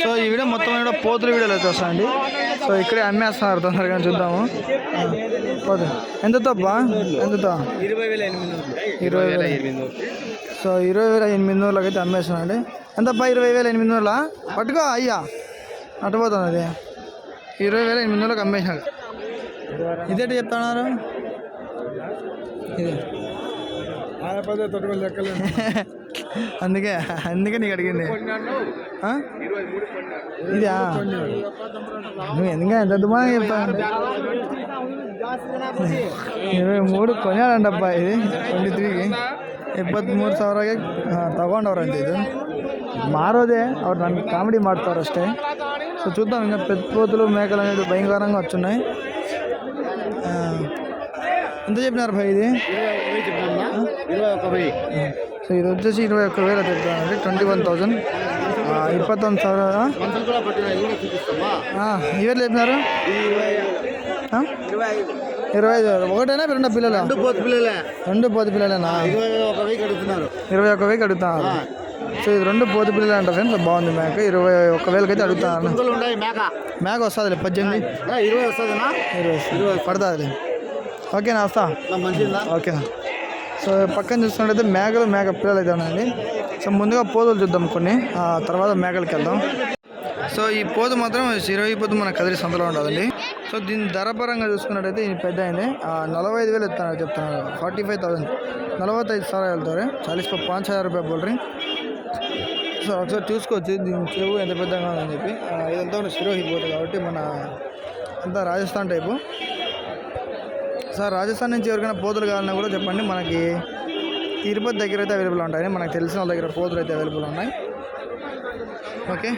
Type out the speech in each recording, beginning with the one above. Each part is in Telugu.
సో ఈ వీడియో మొత్తం కూడా పోతుల వీడియోలు అయితే వస్తాయండి. సో ఇక్కడే అమ్మేస్తున్నారు తొందరగా చూద్దాము. పోతు ఎంత తప్పా ఎంత ఇరవై వేల ఎనిమిది సో ఇరవై వేల ఎనిమిది వందలకి అయితే అమ్మేస్తున్నాండి ఎంతప్పా ఇరవై వేల ఎనిమిది వందల? పట్టుకో అయ్యా. అటుపోతుంది అది ఇరవై వేల ఎనిమిది వందలకు అమ్మేసినాడు ఇదేంటి చెప్తున్నారు? ఇది. అందుకే అందుకే నీకు అడిగింది. ఇదా? నువ్వు ఎందుకు ఎంత దుమానం చెప్పాను ఇరవై మూడు కొనాడంటప్ప ఇది ట్వంటీ త్రీకి. ಇಪ್ಪತ್ತ್ ಮೂರು ಸಾವಿರಗೆ ತಗೊಂಡವ್ರಂತೆ ఇది? మారోదే అవి నన్ను కామెడీ మాడతారు అష్టే సో చూద్దాం ఇంకా పెద్దపోతులు మేకలు అనేది భయంకరంగా వచ్చున్నాయి. ఎంత చెప్పినారు భయ్ ఇది? సో ఇది వచ్చేసి ఇరవై ఒక్క వేల చెప్తానండి ట్వంటీ వన్ థౌజండ్ ఇప్పత్తొమ్మిది సార్? ఇవే లేపినారు? ఇరవై ఐదు ఒకటేనా రెండు పిల్లలు? రెండు పోతి పిల్లలేనా? ఇరవై ఒక్క వేకి అడుగుతున్నారు సో ఇది రెండు పోతి పిల్లలు అంటారు ఫ్రెండ్స్ బాగుంది మేక. ఇరవై ఒక్క వేలకైతే అడుగుతాను మేక. వస్తుంది పద్దెనిమిది. ఇరవై వస్తుంది. ఇరవై పడుతుంది ఓకేనా వస్తా. ఓకే సో పక్కన చూస్తున్నట్టయితే మేకలు మేక పిల్లలు అయితే ఉన్నాయండి. సో ముందుగా పోతులు చూద్దాం కొన్ని. ఆ తర్వాత మేకలకి వెళ్దాం. సో ఈ పోతు మాత్రం ఇరవై పోతు మన కదిరి సంతలో ఉండదండి సో దీని ధర పరంగా చూసుకున్నట్టయితే ఇది పెద్ద అయింది. నలభై ఐదు వేలు ఎత్తున్నారు చెప్తున్నారు ఫార్టీ ఫైవ్ థౌసండ్. నలభై ఐదు సార్ వెళ్తారు చాలీస్ పై పాంచ్ హజార్ రూపాయ బోల్ రీ. సో ఒకసారి చూసుకోవచ్చు. దీని చెవు ఎంత పెద్దగా ఉందని చెప్పి. ఇదంతా కూడా శిరోహి పోతుంది కాబట్టి మన అంతా రాజస్థాన్ టైపు. సార్ రాజస్థాన్ నుంచి ఎవరికైనా పోతులు కావాలన్నా కూడా చెప్పండి. మనకి తిరుపతి దగ్గర అయితే అవైలబుల్ ఉంటాయి మనకు తెలిసిన వాళ్ళ దగ్గర పోతులు అయితే అవైలబుల్ ఉన్నాయి. ఓకే.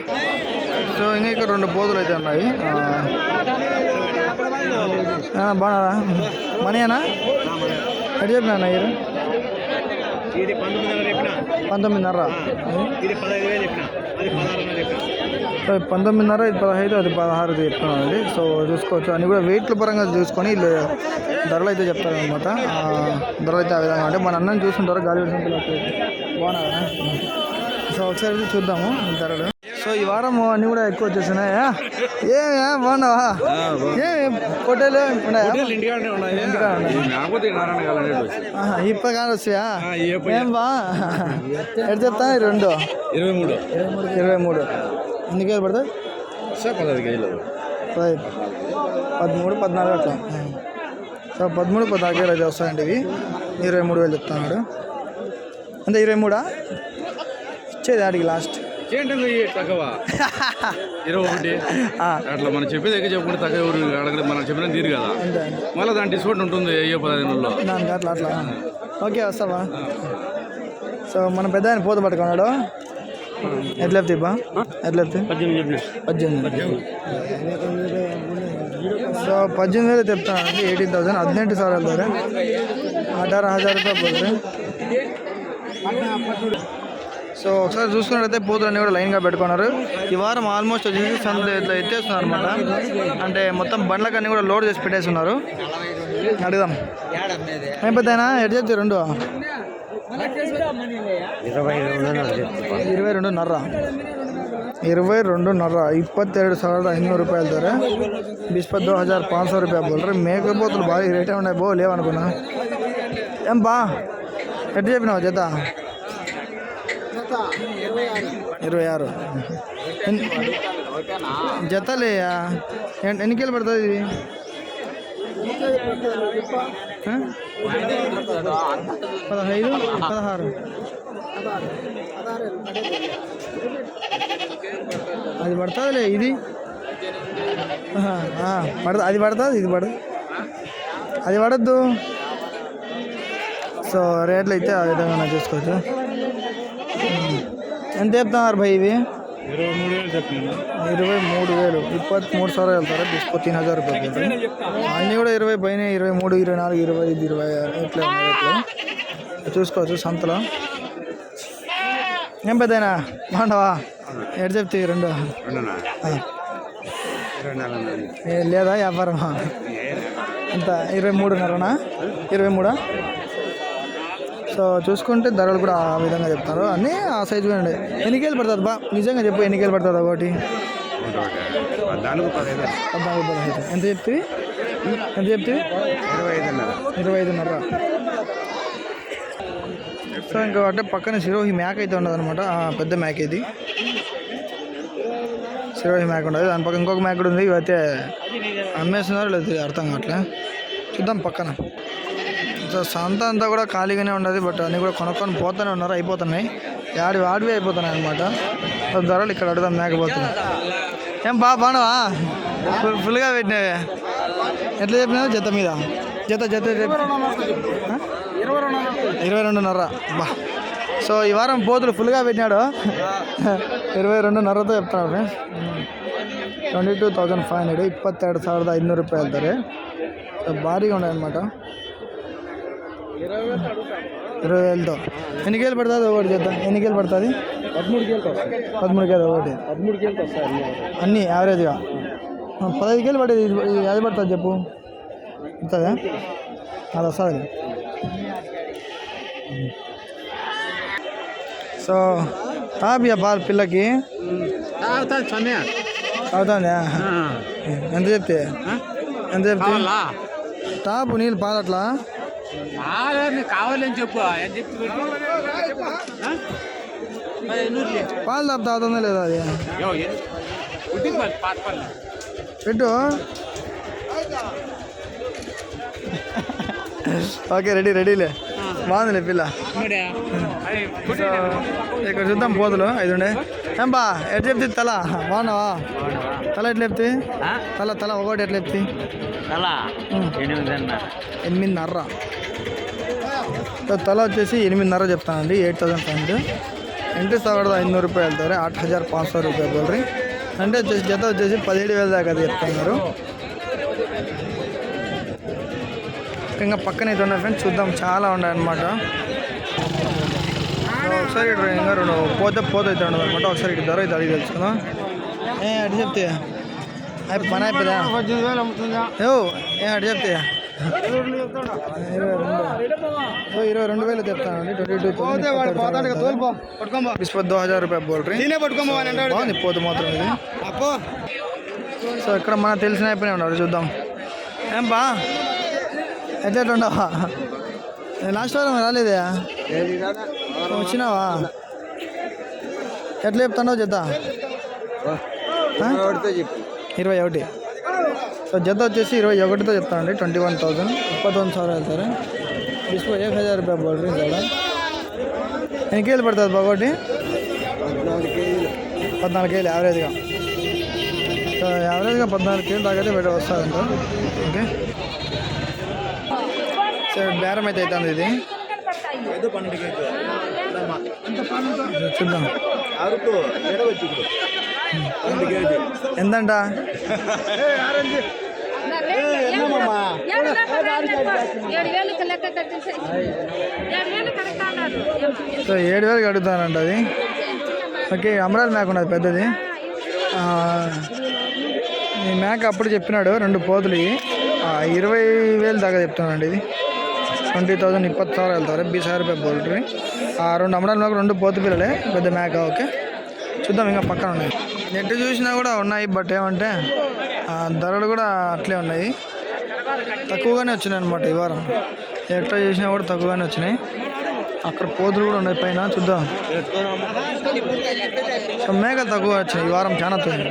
సో ఇంకా ఇక్కడ రెండు పోతులు అయితే ఉన్నాయి. ఆ, ఆ, బాగున్నారా? మనీనా ఎటు చెప్పినా ఇరు ఇది పంతొమ్మిదిన్నర చెప్పిన? పంతొమ్మిదిన్నర. ఇది పదహైదు వేలు చెప్పిన? అది పదహారున్నర చెప్పిన? సో పంతొమ్మిదిన్నర ఇది పదహైదు అది పదహారు చెప్తున్నానండి. సో చూసుకోవచ్చు. అన్ని కూడా వెయిట్ల పరంగా చూసుకొని వీళ్ళు ధరలు అయితే చెప్తారనమాట ధరలు అయితే ఆ విధంగా అంటే మన అన్నం చూస్తుంటారు గాలి బాగున్నారా? సో ఒకసారి చూద్దాము ధరలు. సో ఈ వారం అన్నీ కూడా ఎక్కువ వచ్చేసినాయా ఏమే బాగున్నావా? ఏమి పొట్టేలు ఉన్నాయా. ఇప్పుడు కానీ వస్తాయా? ఏం బా? ఎటు చెప్తా రెండు. ఇరవై మూడు. ఇరవై మూడు. ఎన్ని కేజీలు పదహైదు కేజీలు పది పదమూడు పద్నాలుగు అట్లా. సో పదమూడు పద్నాలుగు వేలు అయితే వస్తాయండి ఇవి. ఇరవై మూడు వేలు చెప్తున్నాడు. అంటే ఇరవై మూడా? ఇచ్చేది ఆడికి లాస్ట్ ఒకటి. అట్లా మనం చెప్పేది ఎక్కడ చెప్పుకుంటే తగ్గ ఎవరు అడగడం మనం చెప్పిన తీరు కదా. మళ్ళీ దాని డిస్కౌంట్ ఉంటుంది అయ్యో పదిహేనులో అట్లా అట్లా. ఓకే వస్తావా? సో మన పెద్ద ఆయన పోత పట్టుకున్నాడు. ఎట్లా బా ఎట్లా పద్దెనిమిది సో పద్దెనిమిది వేలు చెప్తాను అండి ఎయిటీన్ థౌసండ్ హద్నెంటు సార్ వెళ్తారు. ಹದಿನಾರು హజార్ రూపాయలు ಬರ್ತಾರೆ సో ఒకసారి చూసుకున్నట్టయితే పూతలన్నీ కూడా లైన్గా పెట్టుకున్నారు ఈ వారం ఆల్మోస్ట్ వచ్చేసి సంత ఇట్లా ఎత్తేస్తున్నారు అనమాట అంటే మొత్తం బండ్లకన్నీ కూడా లోడ్ చేసి పెట్టేస్తున్నారు అడుగుదాం ఏం పెద్దయినా ఎటు చెప్తే రెండు ఇరవై ఇరవై రెండున్నర ಇರುವೈ రెండున్నర ಇಪ್ಪತ್ತೆರಡು ಸಾವಿರದ ಐನೂರು ರೂಪಾಯಿ ಹೇಳ್ತಾರೆ ಬಿಸ್ಪತ್ತು ಹಜಾರ್ ಪಾಂಚ್ ಸौ ರೂಪಾಯಿ ಬೋಲ್ರಿ మేకపోతులు బాగా రేటే ఉన్నాయి బో లేవనుకున్నా ఏం బా ఎట్టు చెప్పినావు జత ఇరవై ఆరు. జతలేయా? ఎన్నికలు పడుతుంది ఇది? పదహైదు పదహారు. అది పడుతుందిలే ఇది. ఆహా, అది పడుతుంది ఇది పడదు అది పడద్దు. సో రేట్లు అయితే ఆ విధంగా చూసుకోవచ్చు. ఎంత చెప్తున్నారు భయ్ ఇవి? ఇరవై మూడు వేలు ఇప్పటి మూడు సార్లు వెళ్తారా? డిస్కో తిన్ హజార్ రూపాయలు అన్నీ కూడా ఇరవై పైన ఇరవై మూడు ఇరవై నాలుగు ఇరవై ఐదు ఇరవై ఆరు ఇట్లా చూసుకోవచ్చు సంతలో. ఏం పెద్దనా బాగుండవా ఎటు చెప్తే రెండు. లేదా? వ్యాపారమా ఎంత? ఇరవై మూడున్నరనా? ఇరవై మూడా? సో చూసుకుంటే ధరలు కూడా ఆ విధంగా చెప్తారు. అన్నీ ఆ సైజు ఉండే ఎన్ని కేలు పడుతుంది బా నిజంగా చెప్పు ఎన్ని కేలు పడుతుంది ఒకటి పద్నాలుగు పదహైదు. ఎంత చెప్తుంది ఎంత చెప్తుంది ఇరవై ఐదున్నర. ఇరవై ఐదున్నర సో ఇంకా అంటే పక్కన సిరోహి మ్యాక్ అయితే ఉండదు అనమాట పెద్ద మ్యాక్ ఇది. సిరోహి మ్యాక్ ఉండదు దాని పక్కన ఇంకొక మ్యాక్ కూడా ఉంది. ఇవైతే అమ్మేస్తున్నారు లేదు అర్థం కావట్లే. చూద్దాం పక్కన. సంత అంతా కూడా ఖాళీగానే ఉండదు బట్ అన్నీ కూడా కొనుక్కొని పోతూనే ఉన్నారు అయిపోతున్నాయి. యాడి వాడివి అయిపోతున్నాయి అనమాట ధరలు ఇక్కడ అడుగుదాం మేకపోతున్నాయి ఏం బా బానవా ఫుల్గా పెట్టినవి. ఎట్లా చెప్పినావు? జత మీద. జత జత ఇరవై రెండున్నర. బా. సో ఈ వారం పోతులు ఫుల్గా పెట్టినాడు. ఇరవై రెండున్నరతో చెప్తున్నాడు twenty two thousand five hundred ಇಪ್ಪತ್ತೆರಡು ಸಾವಿರದ ಐನೂರು రూపాయలు ಅಂತಾರೆ భారీగా ಉಂಟು ఇరవై వేలతో. ఎన్ని కేలు పడుతుంది ఒకటి చేద్దాం. ఎన్ని కేలు పడుతుంది? పదమూడు కేలతో పదమూడు కేలు ఒకటి. పదమూడు వస్తాయి అన్నీ యావరేజ్గా. పదహైదు కేలు పడేది. అది పడుతుంది చెప్పు. వస్తుందా అది వస్తుంది. సో తాపియా పాలు పిల్లకి. అవుతుందా? ఎంత చెప్తే? ఎంత చెప్తే? తాపు నీళ్ళు పాలట్లా కావాలని చెప్పు అని చెప్పి. పాలు తాపు తాగుతుందా లేదా అది? పెట్టు. ఓకే రెడీ రెడీలే. బాగుందిలే పిల్ల. ఇక్కడ చూద్దాం పోతులు ఐదు ఉండే. ఏం బా ఎట్లా చెప్తే తల? బాగున్నావా? తల ఎట్లా చెప్తే తల తల ఒకటి ఎట్లా చెప్తే అలా ఉమ్. ఎనిమిదిన్నర. తల వచ్చేసి ఎనిమిదిన్నర చెప్తానండి ఎయిట్ థౌసండ్ ఫైవ్ హండ్రెడ్. ಎಂಟು ಸಾವಿರದ ఐదు రూపాయలు ಹೇಳ್ತಾರೆ ಆಟ್ హజార్ ಪಾಂಚ್ ಸಾವಿರ ರೂಪಾಯಿ అంటే వచ్చేసి జత వచ్చేసి పదిహేడు వేల దాకా అది చెప్తున్నారు. ఇంకా పక్కన అయితే ఉన్నాయి ఫ్రెండ్స్ చూద్దాం చాలా ఉన్నాయన్నమాట. ఒకసారి ఇటు ఇంకా రెండు పోతే పోతే అయితే ఉండదు అనమాట ఒకసారి ఇటు ధర అయితే అడిగి తెలుసుకుందాం. ఏ అటు చెప్తే. అవి పని అయిపోయా ఏ అటు చెప్తే. ఇరవై రెండు వేలు చెప్తానండి ట్వంటీ టూ బిస్పత్ దో హజార్ రూపాయ బోల్ బాగుంది పోతు మాత్రం ఇది. సో ఇక్కడ మనకు తెలిసిన అయిపోయినా ఉన్నాడు చూద్దాం. ఏం బా ఎట్లా ఉండవా? లాస్ట్ వారం రాలేదే? వచ్చినావా? ఎట్లా చెప్తానో జత ఆ? ఇరవై ఒకటి. సో జత వచ్చేసి ఇరవై ఒకటితో చెప్తానండి ట్వంటీ వన్ థౌసండ్. ముప్పತ್ತొంದು సార్ వెళ్తారు. ಬಿಸ್ಕೋ ಏಕ್ హజార్ రూపాయ ಬರ್ರಿ ಸಲ ఎన్ని కేజీలు పడుతుంది బాగోటి? పద్నాలుగు కేజీలు. యావరేజ్గా. సో యావరేజ్గా పద్నాలుగు కేజీలు దాకైతే బయట వస్తుందంట. ఓకే. సో బేరం అయితే అవుతుంది ఇది. చూద్దాం. ఎంతంట సో ఏడు వేలు అడుగుతానంట అది. ఓకే అమరాలు మేక ఉన్నది పెద్దది. ఈ మేక అప్పుడు చెప్పినాడు రెండు పోతులు ఇరవై వేలు దాకా చెప్తానండి ఇది. ట్వంటీ థౌజండ్ ఇప్పటి సార్ వెళ్తారు బీసార్ రూపాయ పోల్ట్రీ రెండు అమ్మడానికి రెండు పోతు పిల్లలే పెద్ద మేక ఓకే. చూద్దాం ఇంకా పక్కన ఉన్నాయి. ఎటు చూసినా కూడా ఉన్నాయి బట్ ఏమంటే ధరలు కూడా అట్లే ఉన్నాయి. తక్కువగానే వచ్చినాయి అనమాట ఈ వారం. ఎట్లా చూసినా కూడా తక్కువగానే వచ్చినాయి. అక్కడ పోతులు కూడా ఉన్నాయి పైన చూద్దాం. సో మేకలు తక్కువ వచ్చినాయి ఈ వారం చాలా తక్కువ.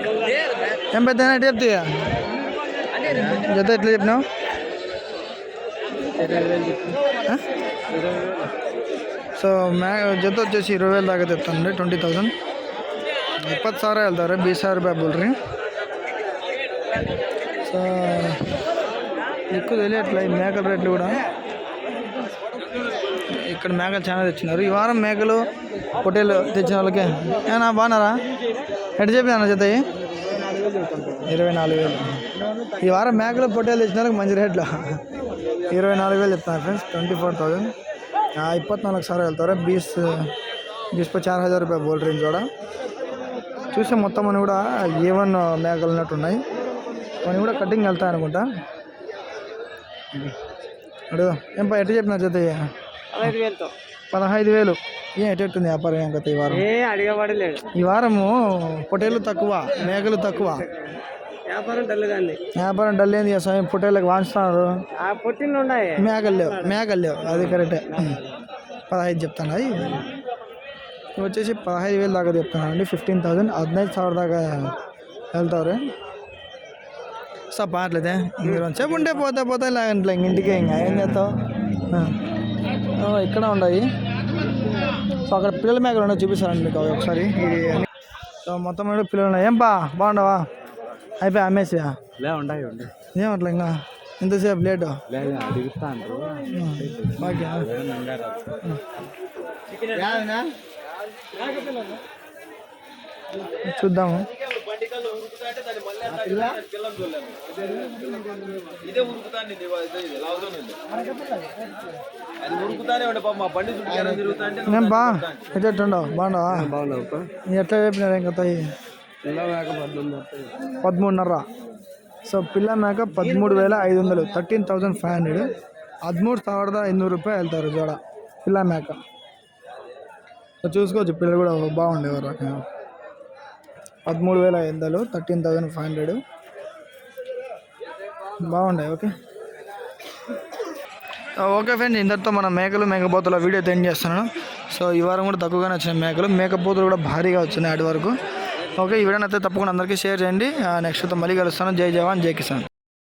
ఏం పెద్ద ఎట్లా చెప్తాయా? జత ఎట్లా చెప్పినావు? సో మే జత వచ్చేసి ఇరవై వేలు దాకా చెప్తానండి ట్వంటీ థౌసండ్. ಇಪ್ಪತ್ತು ಸಾವಿರ ಹೇಳ್ತಾರೆ ಬೀಸ್ ಸಾವಿರ ರೂಪಾಯಿ ಬೋಲ್ರಿ సో ఎక్కువ తెలియట్లే ఈ మేకల రేట్లు కూడా ఇక్కడ మేకలు చాలా తెచ్చినారు ఈ వారం మేకలు పొట్టేలు తెచ్చిన వాళ్ళకి ఏనా బాగున్నారా ఎటు చెప్పినా జత ఇరవై నాలుగు వేలు ఈ వారం మేకలు పొట్టేలు తెచ్చిన వాళ్ళకి మంచి రేట్లు ఇరవై నాలుగు వేలు చెప్తాను ఫ్రెండ్స్ ట్వంటీ ఫోర్ థౌజండ్ ಇಪ್ಪತ್ನಾಲ್ಕು ಸಾವಿರ ಹೇಳ್ತಾರೆ ಬೀಸ್ బీస్ పై చార్ హజార్ రూపాయలు బోల్ రేంజ్ కూడా చూస్తే మొత్తం అని కూడా ఏ వన్ మేకలు ఉన్నట్టు ఉన్నాయి అవన్నీ కూడా కటింగ్ వెళ్తాయి అనుకుంటా. అడుగుదాం. ఏం పా ఎట్లా చెప్పిన జత పదహైదు వేలు. ఏం ఎట్టెట్టుంది వ్యాపారం ఏం కథ ఈ వారం? ఈ వారము పొటేళ్ళు తక్కువ మేకలు తక్కువ. వ్యాపారం డల్ కానీ వ్యాపారం డల్ ఏంది స్వామి పొటేళ్ళకి వాంచుతున్నారు. ఉన్నాయి. మేకలు లేవు మేకలు లేవు. అది కరెక్టే. పదహైదు చెప్తాను. అది ఇవి వచ్చేసి పదహైదు వేలు దాకా చెప్తున్నాను అండి ఫిఫ్టీన్ థౌసండ్ హదినైదు ಸಾವಿರ దాకా వెళ్తారు సార్ పాటలేదే మీరు సేపు ఉంటే పోతే పోతే ఇలా ఇంట్లో ఇంక ఇంటికి ఇంకా ఏం చేస్తావు ఆ. ఓ, ఇక్కడ ఉన్నాయి సో అక్కడ పిల్లల మేకలు ఉన్నాయి చూపిస్తానండి మీకు అవి ఒకసారి ఇది అన్ని- సో మొత్తం మీద పిల్లలు ఉన్నాయి ఏం పా బాగుండవా అయిపోయా అమ్మేసి లే ఉండాయి ఉండే ఏం అట్లా ఇంకా ఎంతసేపు లేటు లేదు అడుగుతాను బాగా చూద్దాము ఇదే ఉరుకుతాండి ఇది ఇది లావుతూనే ఉంది. అది ఉరుకుతానే ఉండే పాపం మా బండి చుట్టూ జనం తిరుగుతాంటే నేను బా ఎట్టుండవు బాగుండవా బాగున్నావు నీ ఎట్లా చెప్పినారు ఇంకా తాయి పిల్ల మేక పడుతుంది పదమూడున్నర సో పిల్ల మేక పదమూడు వేల ఐదు వందలు థర్టీన్ థౌజండ్ ఫైవ్ హండ్రెడ్ హదిమూడు ಸಾವಿರದ ఐదునూరు రూపాయలు వెళ్తారు జోడ పిల్ల మేక సో చూసుకోవచ్చు పిల్లలు కూడా బాగుండేవారు పదమూడు వేల ఐదు థర్టీన్ థౌజండ్ ఫైవ్ హండ్రెడ్. బాగుండే ఓకే? ఓకే ఫ్రెండ్స్ ఇంతటితో మన మేకలు మేకపోతుల వీడియో ఎండ్ చేస్తున్నాను. సో ఈ వారం కూడా తక్కువగానే వచ్చినాయి మేకలు. మేకపోతులు కూడా భారీగా వచ్చినాయి అటు వరకు. ఓకే ఈ వీడియోని అయితే తప్పకుండా అందరికీ షేర్ చేయండి. నెక్స్ట్ మళ్ళీ కలుస్తాను. జై జవాన్ జై కిసాన్.